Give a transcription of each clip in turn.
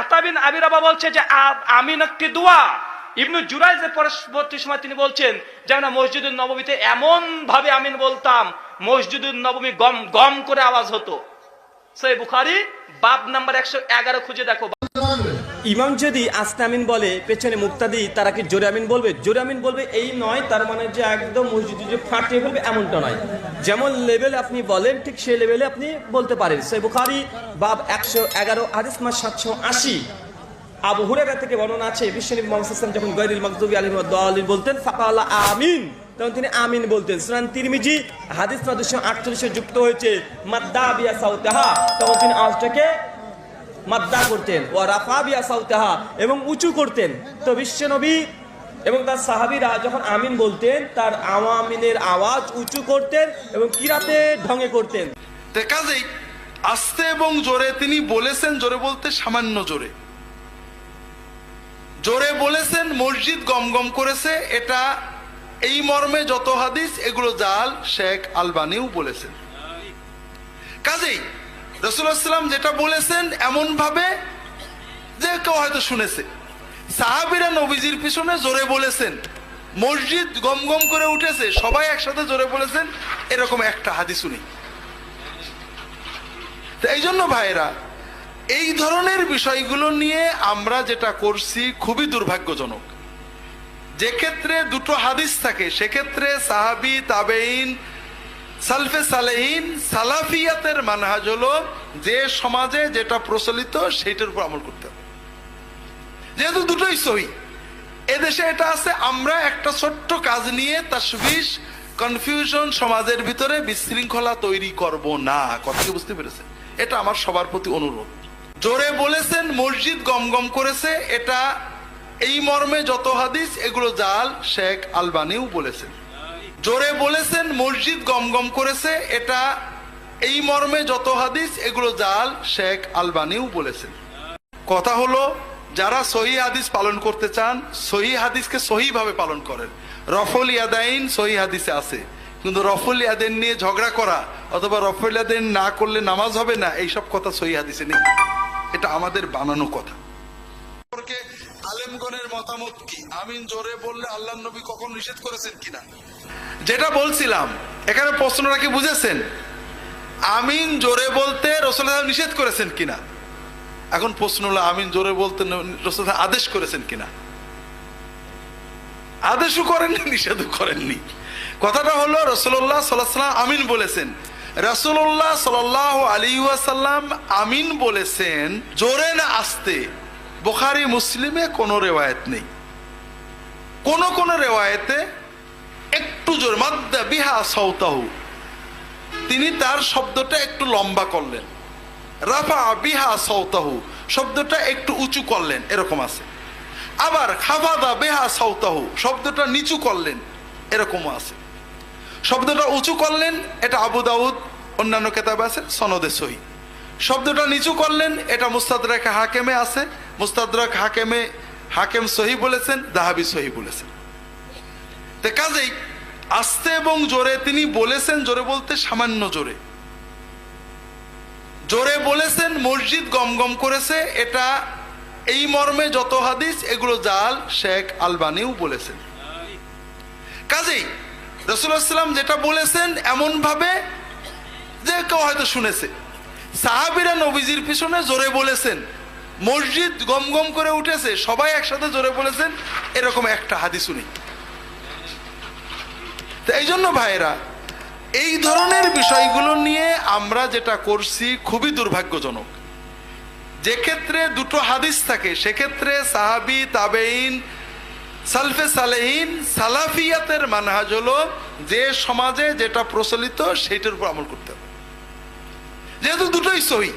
আতাবিন আবিরাবা বলছে যে আমিন একটি দোয়া। ইবনু জুরাইজের পরবর্তী সময় তিনি বলছেন যে আমরা মসজিদুল নবমীতে এমন ভাবে আমিন বলতাম মসজিদুল নবমী গম গম করে আওয়াজ হতো। সেই বুখারি বাপ নাম্বার একশো এগারো খুঁজে দেখো। ইমাম যদি আস্তে আমিন বলে, পেছনে মুক্তাদি, তারা কি জোরে আমিন বলবে? জোরে আমিন বলবে এই নয়, তার মানে যে একদম মসজিদ যে ফাটিয়ে ফেলবে এমনটা নয়। যেমন লেভেল আপনি বলেন, ঠিক সেই লেভেলে আপনি বলতে পারেন। সে বুখারি, বাব একশো এগারো, হাদিস মাস সাতশো আশি। আবু হুরেরা থেকে বর্ণনা আছে বিশ্বনবী ওয়াসাল্লাম যখন গৈরিল মাকদুবি আলাইহিম ওয়াদ-দাল্লিন বলতেন, ফাকালা আমিন, তখন তিনি আমিন বলতেন। সুনান তিরমিজি, হাদিস দুশো আটচল্লিশে যুক্ত হয়েছে মাদ্দা বিয়া সাউতাহা, তখন তিনি আওয়াজটাকে মাদ্দা করতেন ও রাফা বিয়া সাউতাহা, এবং উঁচু করতেন। তো বিশ্বনবী এবং তার সাহাবীরা যখন আমিন বলতেন, তার আওয়ামিনের আওয়াজ উঁচু করতেন এবং কিরাতে ঢঙে করতেন। কাজেই আস্তে এবং জোরে তিনি বলেছেন, জোরে বলতে সামান্য জোরে। জোরে বলেছেন, মসজিদ গম গম করেছে, এটা এই মর্মে যত হাদিস, এগুলো জাল শেখ আলবানিও বলেছেন। কাজেই রসুলাম যেটা বলেছেন এমন ভাবে যে কেউ হয়তো শুনেছে। সাহাবিরা নবীজির পিছনে জোরে বলেছেন, মসজিদ গম গম করে উঠেছে, সবাই একসাথে জোরে বলেছেন, এরকম একটা হাদিসও নেই। তো এই জন্য ভাইরা এই ধরনের বিষয়গুলো নিয়ে আমরা যেটা করছি খুবই দুর্ভাগ্যজনক। যে ক্ষেত্রে দুটো হাদিস থাকে, সেক্ষেত্রে সাহাবি তাবেইন সালফে সালেহিন সালাফিয়াতের মানহাজ হলো যে সমাজে যেটা প্রচলিত সেইটার উপর আমল করতে হবে। যেহেতু দুটোই সহি, এদেশে এটা আছে, আমরা একটা ছোট্ট কাজ নিয়ে তার তাসবিশ কনফিউশন সমাজের ভিতরে বিশৃঙ্খলা তৈরি করব না। কথা কি বুঝতে পেরেছেন? এটা আমার সবার প্রতি অনুরোধ। জোরে বলেছেন, মসজিদ গম গম করেছে, এটা এই মর্মে যত হাদিস, এগুলো জাল শেখ আলবানিও বলেছেন। জোরে বলেছেন, মসজিদ গম গম করেছে, এটা এই মর্মে যত হাদিস, এগুলো জাল শেখ আলবানিও বলেছেন। কথা হলো, যারা সহি হাদিস পালন করতে চান, সহি হাদিসকে সহি ভাবে পালন করেন। রফল ইয়াদাইন সহি হাদিসে আছে, কিন্তু রফল ইয়াদেন নিয়ে ঝগড়া করা অথবা রফল ইয়াদেন না করলে নামাজ হবে না, এইসব কথা সহি হাদিসে নেই। এটা আমাদের বানানো কথা। আলেমগণের মতামত কি? আমিন জোরে বললে আল্লাহ নবী কখন নিষেধ করেছেন কিনা? যেটা বলছিলাম, এখানে প্রশ্নটা কি বুঝেছেন? আমিন জোরে বলতে রসুল নিষেধ করেছেন কিনা? এখন প্রশ্ন হলো, আমিন জোরে বলতে রসুল আদেশ করেছেন কিনা? আদেশও করেননি, নিষেধও করেননি। কথাটা হলো রসুল্লাহ সাল্লাম আমিন বলেছেন। রসুল্লাহ সাল আলী ওয়াসাল্লাম আমিন বলেছেন, জোরে না আসতে। বোখারি, মুসলিমে কোনো রেওয়ায়ত নেই। কোন কোন রেওয়ায়তে একটু জোর মাদ্দা বিহা সৌতাহু তিনি তার শব্দটা একটু লম্বা করলেন। রাফা বিহা সৌতাহু শব্দটা একটু উঁচু করলেন, এরকম আছে। আবার খাবাদা বেহা সৌতাহু শব্দটা নিচু করলেন, এরকমও আছে। শব্দটা উঁচু করলেন, এটা আবু দাউদ, অন্যান্য কেতাবে আছে, সনদে সহি। শব্দটা নিচু করলেন, এটা মুস্তাদরাক হাকেমে আছে। মুস্তাদরাক হাকেমে, হাকেম সহি বলেছেন, দাহাবি সহি বলেছেন। তো কাজেই আস্তে এবং জোরে তিনি বলেছেন, জোরে বলতে সামান্য জোরে। জোরে বলেছেন, মসজিদ গম গম করেছে, এটা এই মর্মে যত হাদিস, এগুলো জাল শেখ আলবানিও বলেছেন। কাজেই রসুলাম যেটা বলেছেন এমন ভাবে যে কেউ হয়তো শুনেছে। সাহাবিরা নবীজির পিছনে জোরে বলেছেন, মসজিদ গম গম করে উঠেছে, সবাই একসাথে জোরে বলেছেন, এরকম একটা হাদিস নেই। তো এই জন্য ভাইরা এই ধরনের বিষয়গুলো নিয়ে আমরা যেটা করছি খুবই দুর্ভাগ্যজনক। যে ক্ষেত্রে দুটো হাদিস থাকে, সেক্ষেত্রে সাহাবি তাবেইন সালফে সালেহিন, সালাফিয়াতের মানহাজ হলো যে সমাজে যেটা প্রচলিত সেইটার উপর আমল করতে হবে। যেহেতু দুটোই সহি,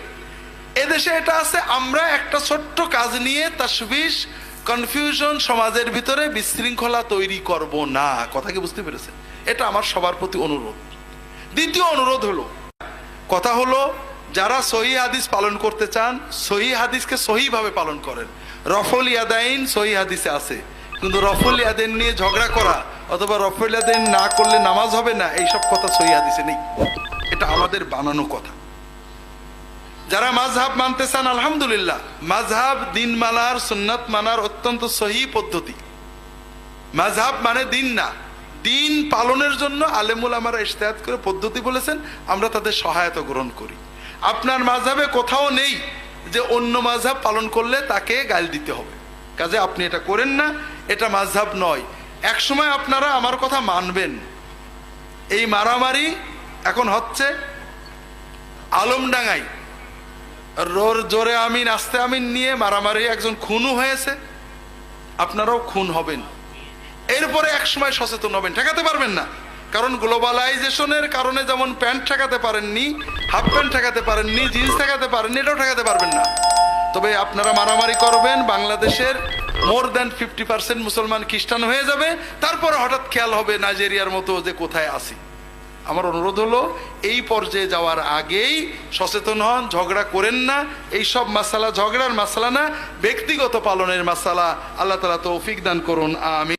এদেশে এটা আছে, আমরা একটা ছোট্ট কাজ নিয়ে তাসবিশ কনফিউশন সমাজের ভিতরে বিশৃঙ্খলা তৈরি করব না। কথা কি বুঝতে পেরেছেন? এটা আমার সবার প্রতি অনুরোধ। দ্বিতীয় অনুরোধ হলো, কথা হলো, যারা সহি হাদিস পালন করতে চান, সহি হাদিসকে সহি ভাবে পালন করেন। রফল ইয়াদাইন সহি হাদিসে আছে, কিন্তু রফল ইয়াদেন নিয়ে ঝগড়া করা অথবা রফল ইয়াদেন না করলে নামাজ হবে না, এইসব কথা সহি হাদিসে নেই। এটা আমাদের বানানো কথা। যারা মাঝহাব মানতে চান, আলহামদুলিল্লাহ মাঝহাব দিন মানার সুন্নাত মানার অত্যন্ত সহি পদ্ধতি। মাঝহাব মানে দিন না দিন পালনের জন্য আলেমুল আমার ইশতেহাত করে পদ্ধতি বলেছেন, আমরা তাদের সহায়তা গ্রহণ করি। আপনার মাঝহাবে কোথাও নেই যে অন্য মাঝহাব পালন করলে তাকে গাল দিতে হবে। কাজে আপনি এটা করেন না, এটা মাঝহাব নয়। একসময় আপনারা আমার কথা মানবেন। এই মারামারি এখন হচ্ছে আলমডাঙ্গাই রোর জোরে আমিন, আস্তে আমিন নিয়ে মারামারি একজন খুনও হয়েছে। আপনারাও খুন হবেন। এরপরে একসময় সচেতন হবেন, ঠেকাতে পারবেন না। কারণ গ্লোবালাইজেশনের কারণে যেমন প্যান্ট ঠেকাতে পারেননি, হাফ প্যান্ট ঠেকাতে পারেননি, জিন্স ঠেকাতে পারেননি, এটাও ঠেকাতে পারবেন না। তবে আপনারা মারামারি করবেন, বাংলাদেশের মোর দ্যান ফিফটি পার্সেন্ট মুসলমান খ্রিস্টান হয়ে যাবে। তারপরে হঠাৎ খেয়াল হবে নাইজেরিয়ার মতো যে কোথায় আসি আমার অনুরোধ হলো, এই পর্যায়ে যাওয়ার আগেই সচেতন হন, ঝগড়া করেন না। এই সব মাসালা ঝগড়ার মাসালা না, ব্যক্তিগত পালনের মাসালা। আল্লাহ তালা তৌফিক দান করুন আমি